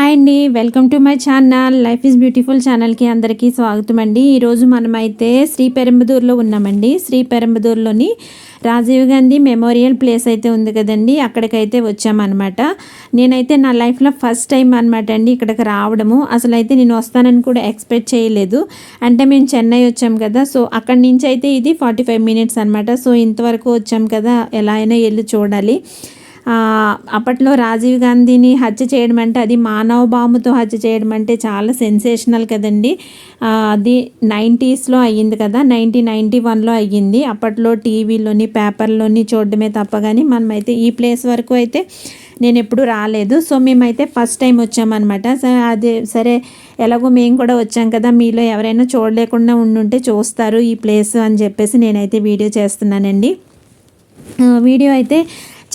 Hi అండి. Welcome to my channel. Life is beautiful ఛానల్కి అందరికీ స్వాగతం అండి ఈరోజు మనమైతే శ్రీ పెరంబదూర్లో ఉన్నామండి. శ్రీ పెరంబదూర్లోని రాజీవ్ గాంధీ మెమోరియల్ ప్లేస్ అయితే ఉంది కదండి. అక్కడికైతే వచ్చామన్నమాట. నేనైతే నా లైఫ్లో ఫస్ట్ టైం అనమాట అండి ఇక్కడికి రావడము. అసలు అయితే నేను వస్తానని కూడా ఎక్స్పెక్ట్ చేయలేదు. అంటే మేము చెన్నై వచ్చాం కదా. సో అక్కడి నుంచి అయితే ఇది ఫార్టీ ఫైవ్ మినిట్స్ అనమాట సో ఇంతవరకు వచ్చాం కదా. ఎలా అయినా వెళ్ళి చూడాలి. అప్పట్లో రాజీవ్ గాంధీని హత్య చేయడం అంటే అది మానవ బాంబుతో హత్య చేయడం అంటే చాలా సెన్సేషనల్ కదండి. అది నైంటీస్లో అయ్యింది కదా నైన్టీన్ నైంటీ వన్లో అయ్యింది. అప్పట్లో టీవీలోని పేపర్లోని చూడడమే తప్ప కానీ మనమైతే ఈ ప్లేస్ వరకు అయితే నేను ఎప్పుడు రాలేదు. సో మేమైతే ఫస్ట్ టైం వచ్చామన్నమాట. అదే సరే ఎలాగో మేము కూడా వచ్చాం కదా మీలో ఎవరైనా చూడలేకుండా ఉండుంటే చూస్తారు ఈ ప్లేస్ అని చెప్పేసి నేనైతే వీడియో చేస్తున్నానండి. వీడియో అయితే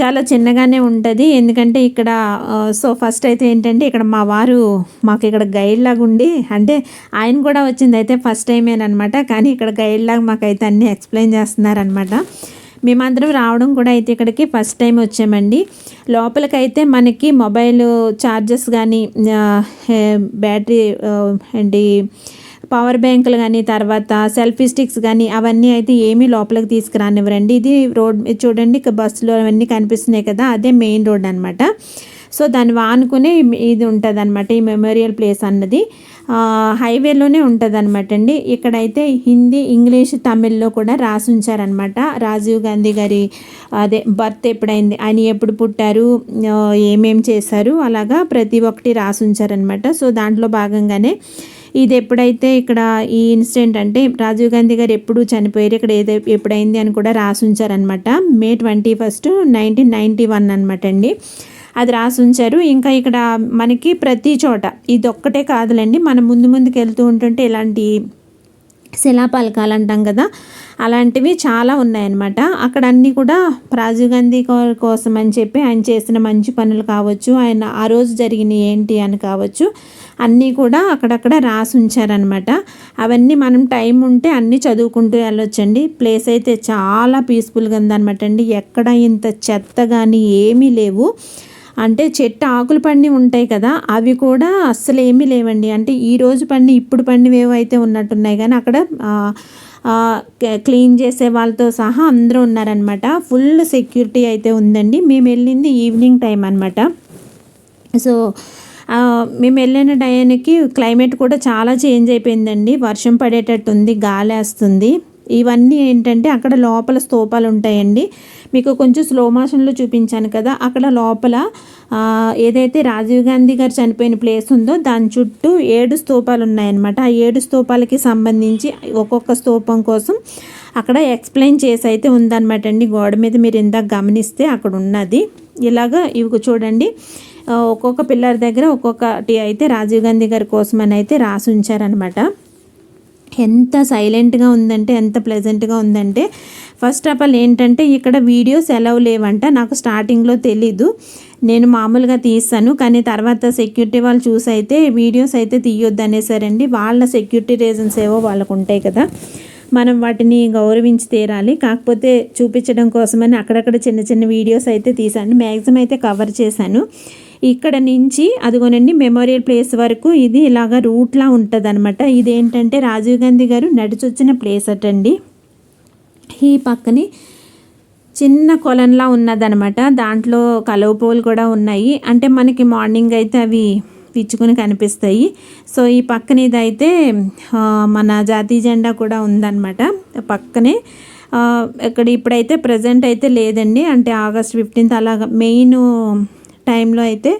చాలా చిన్నగానే ఉంటుంది. ఎందుకంటే ఇక్కడ సో ఫస్ట్ అయితే ఏంటంటే ఇక్కడ మా వారు మాకు ఇక్కడ గైడ్ లాగా ఉండి అంటే ఆయన కూడా వచ్చింది అయితే ఫస్ట్ టైమేనమాట కానీ ఇక్కడ గైడ్ లాగా మాకైతే అన్నీ ఎక్స్ప్లెయిన్ చేస్తున్నారనమాట మేమందరం రావడం కూడా అయితే ఇక్కడికి ఫస్ట్ టైం వచ్చామండి. లోపలికైతే మనకి మొబైల్ ఛార్జెస్ కానీ బ్యాటరీ ఏంటి పవర్ బ్యాంకులు కానీ తర్వాత సెల్ఫీ స్టిక్స్ కానీ అవన్నీ అయితే ఏమీ లోపలికి తీసుకురానివ్వరండి. ఇది రోడ్ చూడండి బస్సులో అవన్నీ కనిపిస్తున్నాయి కదా అదే మెయిన్ రోడ్ అనమాట సో దాన్ని వానుకునే ఇది ఉంటుంది అనమాట ఈ మెమోరియల్ ప్లేస్ అన్నది. హైవేలోనే ఉంటుంది అనమాట అండి ఇక్కడైతే హిందీ ఇంగ్లీష్ తమిళ్ళో కూడా రాసి ఉంచారనమాట రాజీవ్ గాంధీ గారి అదే బర్త్ ఎప్పుడైంది ఆయన ఎప్పుడు పుట్టారు ఏమేం చేశారు అలాగా ప్రతి ఒక్కటి రాసి ఉంచారనమాట సో దాంట్లో భాగంగానే ఇది ఎప్పుడైతే ఇక్కడ ఈ ఇన్సిడెంట్ అంటే రాజీవ్ గాంధీ గారు ఎప్పుడు చనిపోయారు ఇక్కడ ఏదో ఎప్పుడైంది అని కూడా రాసి ఉంచారనమాట May twenty first nineteen ninety one అనమాట అండి. అది రాసి ఉంచారు. ఇంకా ఇక్కడ మనకి ప్రతి చోట ఇది ఒక్కటే కాదులండి మనం ముందు ముందుకు వెళ్తూ ఉంటుంటే ఇలాంటి శిలాపలకాలు అంటాం కదా అలాంటివి చాలా ఉన్నాయన్నమాట. అక్కడ అన్నీ కూడా రాజీవ్ గాంధీ కోసం అని చెప్పి ఆయన చేసిన మంచి పనులు కావచ్చు ఆయన ఆ రోజు జరిగిన ఏంటి అని కావచ్చు అన్నీ కూడా అక్కడక్కడ రాసి ఉంచారనమాట అవన్నీ మనం టైం ఉంటే అన్నీ చదువుకుంటూ వెళ్ళొచ్చండి. ప్లేస్ అయితే చాలా పీస్ఫుల్గా ఉందన్నమాట అండి. ఎక్కడ ఇంత చెత్త కానీ ఏమీ లేవు. అంటే చెట్టు ఆకులు పండి ఉంటాయి కదా అవి కూడా అస్సలు ఏమీ లేవండి. అంటే ఈ రోజు పండి ఇప్పుడు పండివేవో అయితే ఉన్నట్టున్నాయి కానీ అక్కడ క్లీన్ చేసే వాళ్ళతో సహా అందరూ ఉన్నారనమాట ఫుల్ సెక్యూరిటీ అయితే ఉందండి. మేము వెళ్ళింది ఈవినింగ్ టైం అనమాట సో మేము వెళ్ళిన టైంకి క్లైమేట్ కూడా చాలా చేంజ్ అయిపోయిందండి. వర్షం పడేటట్టుంది గాలి వేస్తుంది. ఇవన్నీ ఏంటంటే అక్కడ లోపల స్తూపాలు ఉంటాయండి. మీకు కొంచెం స్లో మోషన్లో చూపించాను కదా అక్కడ లోపల ఏదైతే రాజీవ్ గాంధీ గారు చనిపోయిన ప్లేస్ ఉందో దాని చుట్టూ ఏడు స్తూపాలు ఉన్నాయన్నమాట. ఆ ఏడు స్తూపాలకి సంబంధించి ఒక్కొక్క స్తూపం కోసం అక్కడ ఎక్స్ప్లెయిన్ చేసి అయితే ఉందన్నమాట అండి గోడ మీద మీరు ఇందాక గమనిస్తే అక్కడ ఉన్నది. ఇలాగ ఇవి చూడండి. ఒక్కొక్క పిల్లర్ దగ్గర ఒక్కొక్కటి అయితే రాజీవ్ గాంధీ గారి కోసం అని అయితే రాసి ఉంచారనమాట ఎంత సైలెంట్గా ఉందంటే ఎంత ప్లెజెంట్గా ఉందంటే ఫస్ట్ ఆఫ్ ఆల్ ఏంటంటే ఇక్కడ వీడియోస్ ఎలవ్ లేవంట. నాకు స్టార్టింగ్లో తెలీదు. నేను మామూలుగా తీస్తాను. కానీ తర్వాత సెక్యూరిటీ వాళ్ళు చూసి అయితే వీడియోస్ అయితే తీయొద్దు అనేసారండి వాళ్ళ సెక్యూరిటీ రీజన్స్ ఏవో వాళ్ళకు ఉంటాయి కదా. మనం వాటిని గౌరవించి తీరాలి. కాకపోతే చూపించడం కోసమని అక్కడక్కడ చిన్న చిన్న వీడియోస్ అయితే తీశాను. మ్యాక్సిమం అయితే కవర్ చేశాను. ఇక్కడ నుంచి అదిగోనండి మెమోరియల్ ప్లేస్ వరకు ఇది ఇలాగ రూట్లా ఉంటుంది అనమాట ఇదేంటంటే రాజీవ్ గాంధీ గారు నడిచొచ్చిన ప్లేస్ అటండి. ఈ పక్కని చిన్న కొలంలా ఉన్నదనమాట దాంట్లో కలువ పూలు కూడా ఉన్నాయి. అంటే మనకి మార్నింగ్ అయితే అవి పిచ్చుకొని కనిపిస్తాయి. సో ఈ పక్కన ఇదైతే మన జాతీయ జెండా కూడా ఉందన్నమాట. పక్కనే ఇక్కడ ఇప్పుడైతే ప్రజెంట్ అయితే లేదండి. అంటే ఆగస్ట్ ఫిఫ్టీన్త్ అలాగా మెయిన్ టైంలో అయితే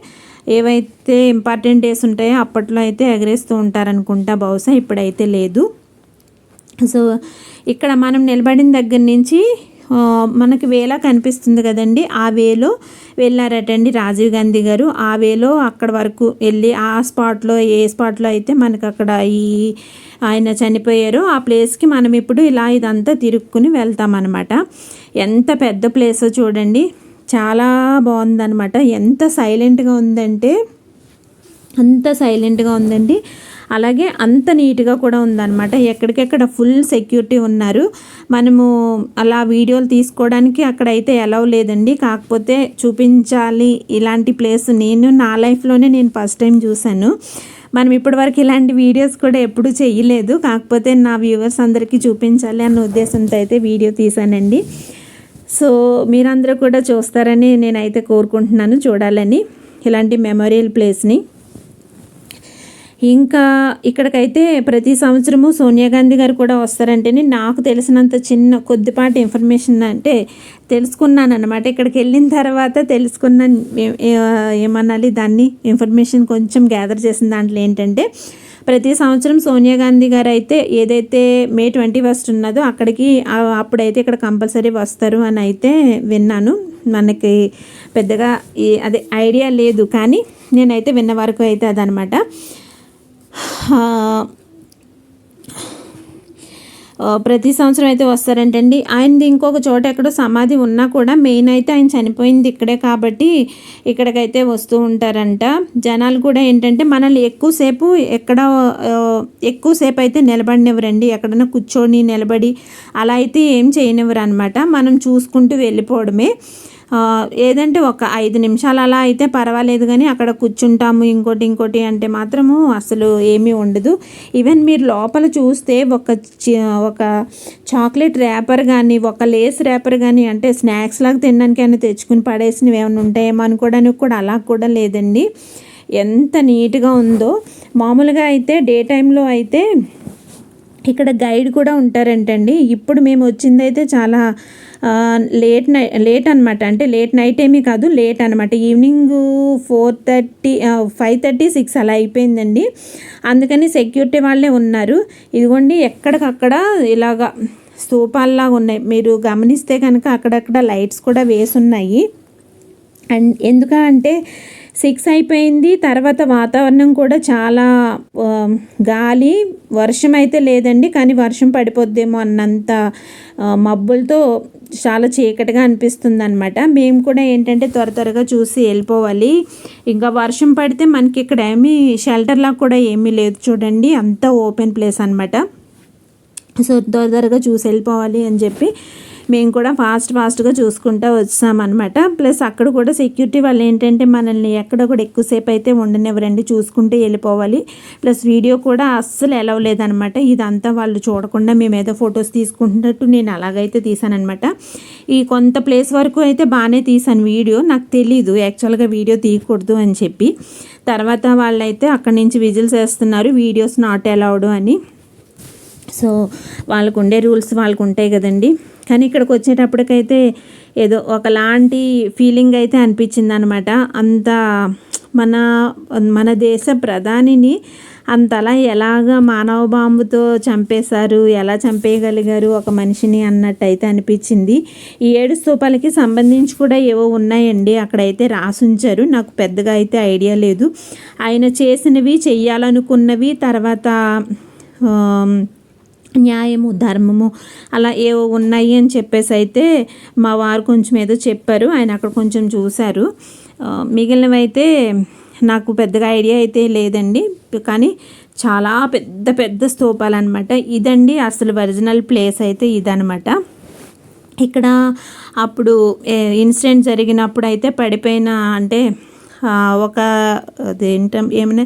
ఏవైతే ఇంపార్టెంట్ డేస్ ఉంటాయో అప్పట్లో అయితే ఎగరేస్తూ ఉంటారనుకుంటా బహుశా ఇప్పుడైతే లేదు. సో ఇక్కడ మనం నిలబడిన దగ్గర నుంచి మనకి వేలా కనిపిస్తుంది కదండి. ఆ వేలో వెళ్ళారటండి రాజీవ్ గాంధీ గారు. ఆ వేలో అక్కడ వరకు వెళ్ళి ఆ స్పాట్లో ఏ స్పాట్లో అయితే మనకు అక్కడ ఈ ఆయన చనిపోయారో ఆ ప్లేస్కి మనం ఇప్పుడు ఇలా ఇదంతా తిరుక్కుని వెళ్తామన్నమాట. ఎంత పెద్ద ప్లేసో చూడండి. చాలా బాగుందనమాట ఎంత సైలెంట్గా ఉందంటే అంత సైలెంట్గా ఉందండి. అలాగే అంత నీట్గా కూడా ఉందన్నమాట. ఎక్కడికెక్కడ ఫుల్ సెక్యూరిటీ ఉన్నారు. మనము అలా వీడియోలు తీసుకోవడానికి అక్కడ అయితే లేదండి. కాకపోతే చూపించాలి ఇలాంటి ప్లేస్ నేను నా లైఫ్లోనే నేను ఫస్ట్ టైం చూశాను. మనం ఇప్పటివరకు ఇలాంటి వీడియోస్ కూడా ఎప్పుడు చేయలేదు. కాకపోతే నా వ్యూవర్స్ అందరికీ చూపించాలి అన్న ఉద్దేశంతో అయితే వీడియో తీశానండి. సో మీరందరూ కూడా చూస్తారని నేనైతే కోరుకుంటున్నాను చూడాలని ఇలాంటి మెమోరియల్ ప్లేస్ని. ఇంకా ఇక్కడికైతే ప్రతి సంవత్సరము సోనియా గాంధీ గారు కూడా వస్తారంటేనే నాకు తెలిసినంత చిన్న కొద్దిపాటి ఇన్ఫర్మేషన్ అంటే తెలుసుకున్నాను అనమాట ఇక్కడికి వెళ్ళిన తర్వాత తెలుసుకున్న ఏమనాలి దాన్ని? ఇన్ఫర్మేషన్ కొంచెం గ్యాదర్ చేసిన దాంట్లో ఏంటంటే ప్రతి సంవత్సరం సోనియా గాంధీ గారు అయితే ఏదైతే మే ట్వంటీ ఫస్ట్ ఉన్నదో అక్కడికి అప్పుడైతే ఇక్కడ కంపల్సరీ వస్తారు అని అయితే విన్నాను. మనకి పెద్దగా అదే ఐడియా లేదు కానీ నేనైతే విన్న వరకు అయితే అదనమాట. ప్రతి సంవత్సరం అయితే వస్తారంటండి. ఆయనది ఇంకొక చోట ఎక్కడో సమాధి ఉన్నా కూడా మెయిన్ అయితే ఆయన చనిపోయింది ఇక్కడే కాబట్టి ఇక్కడికైతే వస్తూ ఉంటారంట. జనాలు కూడా ఏంటంటే మనల్ని ఎక్కువసేపు ఎక్కడ ఎక్కువసేపు అయితే నిలబడినివ్వరండి. ఎక్కడైనా కూర్చొని నిలబడి అలా అయితే ఏం చేయనివ్వరు అనమాట మనం చూసుకుంటూ వెళ్ళిపోవడమే. ఏదంటే ఒక ఐదు నిమిషాలు అలా అయితే పర్వాలేదు కానీ అక్కడ కూర్చుంటాము ఇంకోటి ఇంకోటి అంటే మాత్రము అసలు ఏమీ ఉండదు. ఈవెన్ మీరు లోపల చూస్తే ఒక ఒక చాక్లెట్ ర్యాపర్ కానీ ఒక లేస్ ర్యాపర్ కానీ అంటే స్నాక్స్ లాగా తినడానికి అయినా తెచ్చుకుని పడేసినవి ఏమైనా ఉంటాయేమో అనుకోవడానికి కూడా అలా కూడా లేదండి. ఎంత నీట్గా ఉందో. మామూలుగా అయితే డే టైంలో అయితే ఇక్కడ గైడ్ కూడా ఉంటారంటండి. ఇప్పుడు మేము వచ్చిందైతే చాలా లేట్ నై లేట్ అనమాట అంటే లేట్ నైట్ ఏమీ కాదు లేట్ అనమాట evening four thirty five thirty six అలా అయిపోయిందండి. అందుకని సెక్యూరిటీ వాళ్ళే ఉన్నారు. ఇదిగోండి ఎక్కడికక్కడ ఇలాగా స్తూపాల్లాగా ఉన్నాయి. మీరు గమనిస్తే కనుక అక్కడక్కడ లైట్స్ కూడా వేసున్నాయి. అండ్ ఎందుకంటే సిక్స్ అయిపోయింది. తర్వాత వాతావరణం కూడా చాలా గాలి. వర్షం అయితే లేదండి కానీ వర్షం పడిపోద్దేమో అన్నంత మబ్బులతో చాలా చీకటిగా అనిపిస్తుంది అనమాట మేము కూడా ఏంటంటే త్వర త్వరగా చూసి వెళ్ళిపోవాలి. ఇంకా వర్షం పడితే మనకి ఇక్కడ ఏమీ షెల్టర్ లాగా కూడా ఏమీ లేదు చూడండి. అంతా ఓపెన్ ప్లేస్ అనమాట సో త్వర త్వరగా చూసి వెళ్ళిపోవాలి అని చెప్పి మేము కూడా ఫాస్ట్ ఫాస్ట్గా చూసుకుంటూ వచ్చామన్నమాట. ప్లస్ అక్కడ కూడా సెక్యూరిటీ వాళ్ళు ఏంటంటే మనల్ని ఎక్కడ కూడా ఎక్కువసేపు అయితే ఉండనివ్వరండి. చూసుకుంటూ వెళ్ళిపోవాలి. ప్లస్ వీడియో కూడా అస్సలు ఎలవ్ లేదనమాట ఇదంతా వాళ్ళు చూడకుండా మేము ఏదో ఫొటోస్ తీసుకుంటున్నట్టు నేను అలాగైతే తీసానమాట ఈ కొంత ప్లేస్ వరకు అయితే బాగానే తీసాను వీడియో నాకు తెలీదు యాక్చువల్గా వీడియో తీయకూడదు అని చెప్పి. తర్వాత వాళ్ళైతే అక్కడి నుంచి విజిల్స్ వేస్తున్నారు. వీడియోస్ నాట్ అలౌడ్ అని. సో వాళ్ళకు ఉండే రూల్స్ వాళ్ళకు ఉంటాయి కదండి. కానీ ఇక్కడికి వచ్చేటప్పటికైతే ఏదో ఒకలాంటి ఫీలింగ్ అయితే అనిపించింది అనమాట అంత మన మన దేశ ప్రధానిని అంతలా ఎలాగ మానవ బాంబుతో చంపేశారు ఎలా చంపేయగలిగారు ఒక మనిషిని అన్నట్టు అయితే అనిపించింది. ఈ ఏడు స్తూపాలకి సంబంధించి కూడా ఏవో ఉన్నాయండి అక్కడైతే రాసుంచారు. నాకు పెద్దగా అయితే ఐడియా లేదు. ఆయన చేసినవి చెయ్యాలనుకున్నవి తర్వాత న్యాయము ధర్మము అలా ఏవో ఉన్నాయి అని చెప్పేసి అయితే మా వారు కొంచెం ఏదో చెప్పారు. ఆయన అక్కడ కొంచెం చూశారు. మిగిలినవి అయితే నాకు పెద్దగా ఐడియా అయితే లేదండి. కానీ చాలా పెద్ద పెద్ద స్తూపాలు అనమాట ఇదండి అసలు ఒరిజినల్ ప్లేస్ అయితే ఇదనమాట ఇక్కడ అప్పుడు ఇన్సిడెంట్ జరిగినప్పుడు అయితే పడిపోయిన అంటే ఒక అదేంట ఏమైనా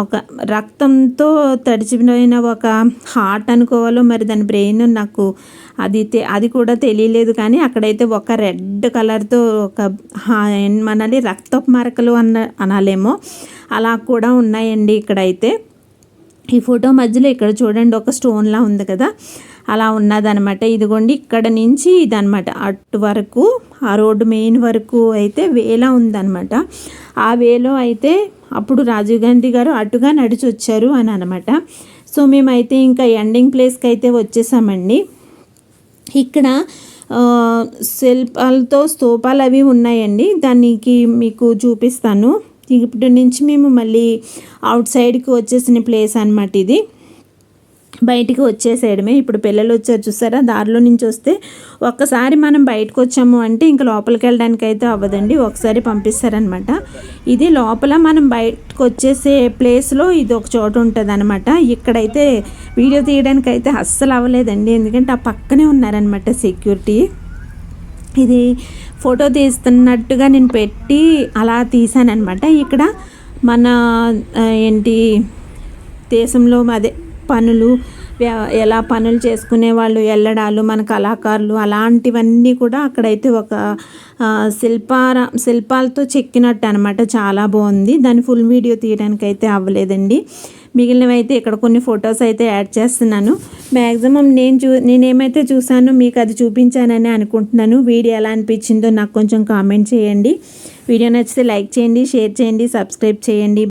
ఒక రక్తంతో తడిచిపోయిన ఒక హార్ట్ అనుకోవాలో మరి దాని బ్రెయిన్ నాకు అది తె- అది కూడా తెలియలేదు కానీ అక్కడైతే ఒక రెడ్ కలర్తో ఒక హా- ఏమనాలి రక్తపు మరకలు అన్న అనాలేమో. అలా కూడా ఉన్నాయండి ఇక్కడైతే. ఈ ఫోటో మధ్యలో ఇక్కడ చూడండి ఒక స్టోన్లా ఉంది కదా. అలా ఉన్నదనమాట ఇదిగోండి ఇక్కడ నుంచి ఇదనమాట అటు వరకు ఆ రోడ్డు మెయిన్ వరకు అయితే వేలా ఉందన్నమాట. ఆ వేలో అయితే అప్పుడు రాజీవ్ గాంధీ గారు అటుగా నడిచి వచ్చారు అని అనమాట సో మేమైతే ఇంకా ఎండింగ్ ప్లేస్కి అయితే వచ్చేసామండి. ఇక్కడ శిల్పాలతో స్తూపాలు అవి ఉన్నాయండి. దానికి మీకు చూపిస్తాను. ఇప్పటి నుంచి మేము మళ్ళీ అవుట్ సైడ్కి వచ్చేసిన ప్లేస్ అనమాట ఇది. బయటికి వచ్చేసేయడమే. ఇప్పుడు పిల్లలు వచ్చారు చూసారా? దారిలో నుంచి వస్తే ఒక్కసారి మనం బయటకు వచ్చాము అంటే ఇంకా లోపలికి వెళ్ళడానికి అయితే అవ్వదండి. ఒకసారి పంపిస్తారనమాట. ఇది లోపల మనం బయటకు వచ్చేసే ప్లేస్లో ఇది ఒక చోట ఉంటుంది అనమాట ఇక్కడైతే వీడియో తీయడానికి అయితే అస్సలు అవ్వలేదండి. ఎందుకంటే ఆ పక్కనే ఉన్నారనమాట సెక్యూరిటీ. ఇది ఫోటో తీస్తున్నట్టుగా నేను పెట్టి అలా తీసానమాట ఇక్కడ మన ఏంటి దేశంలో అదే పనులు ఎలా పనులు చేసుకునే వాళ్ళు వెళ్ళడాలు మన కళాకారులు అలాంటివన్నీ కూడా అక్కడైతే ఒక శిల్పార శిల్పాలతో చెక్కినట్టు అనమాట చాలా బాగుంది. దాని ఫుల్ వీడియో తీయడానికి అయితే అవ్వలేదండి. మిగిలినవి అయితే ఇక్కడ కొన్ని ఫొటోస్ అయితే యాడ్ చేస్తున్నాను. మ్యాక్సిమం నేను చూ నేనేమైతే చూసానో మీకు అది చూపించానని అనుకుంటున్నాను. వీడియో ఎలా అనిపించిందో నాకు కొంచెం కామెంట్ చేయండి. వీడియో నచ్చితే లైక్ చేయండి షేర్ చేయండి సబ్స్క్రైబ్ చేయండి.